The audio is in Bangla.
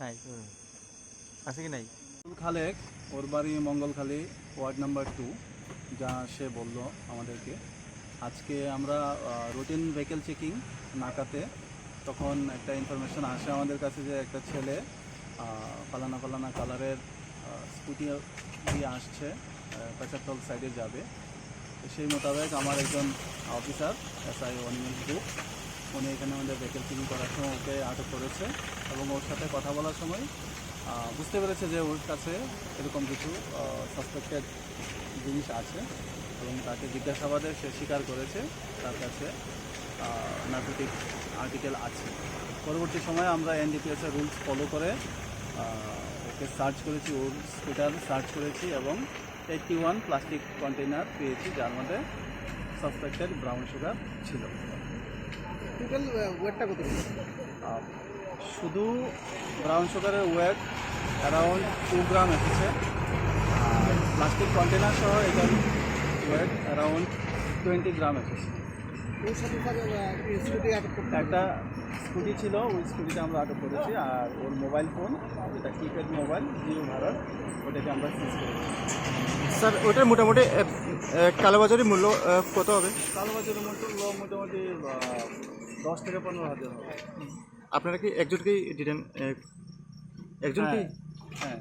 নাই আছে কি নাই? খালেক ওর বাড়ি মঙ্গলখালী ওয়ার্ড নাম্বার টু যা সে বলল আমাদেরকে। আজকে আমরা রুটিন ভেহিকেল চেকিং নাকাতে তখন একটা ইনফরমেশন আসে আমাদের কাছে যে একটা ছেলে আহ, ফালানা ফালানা কালারের স্কুটি দিয়ে আসছে পেচারতল সাইডে যাবে। সেই মোতাবেক আমার একজন officer S I Animesh group উনি এখানে আমাদের ভেহিকেল চেকিং করার সময় ওকে আটক করেছে এবং ওর সাথে কথা বলার সময় বুঝতে পেরেছে যে ওর কাছে এরকম কিছু সাসপেক্টেড জিনিস আছে এবং তাকে জিজ্ঞাসাবাদে সে স্বীকার করেছে তার কাছে নার্কোটিক আর্টিকেল আছে। পরবর্তী সময়ে আমরা এনডিপিএসের রুলস ফলো করে ওকে সার্চ করেছি ওর স্কুটার সার্চ করেছি এবং এইটটি ওয়ান প্লাস্টিক কন্টেনার পেয়েছি যার মধ্যে সাসপেক্টেড ব্রাউন সুগার ছিল। টোটাল ওয়েটটা কত শুধু ব্রাউন সুগারের ওয়েট অ্যারাউন্ড টু গ্রাম এসেছে আর প্লাস্টিক কন্টেনার সহ এটার ওয়েট অ্যারাউন্ড টোয়েন্টি গ্রাম এসেছে। একটা স্কুটি ছিল ওই স্কুটিটা আমরা আটক করেছি আর ওর মোবাইল ফোন যেটা কিপ্যাড মোবাইল জিও ভারত ওটাকে আমরা সিজ করেছি। স্যার ওটার মোটামুটি এ, মূল্য কত হবে? কালোবাজারের মূল্য মোটামুটি দশ থেকে পনেরো হাজার হবে। আপনারা কি একজনকেই দিলেন একজন কি হ্যাঁ হ্যাঁ।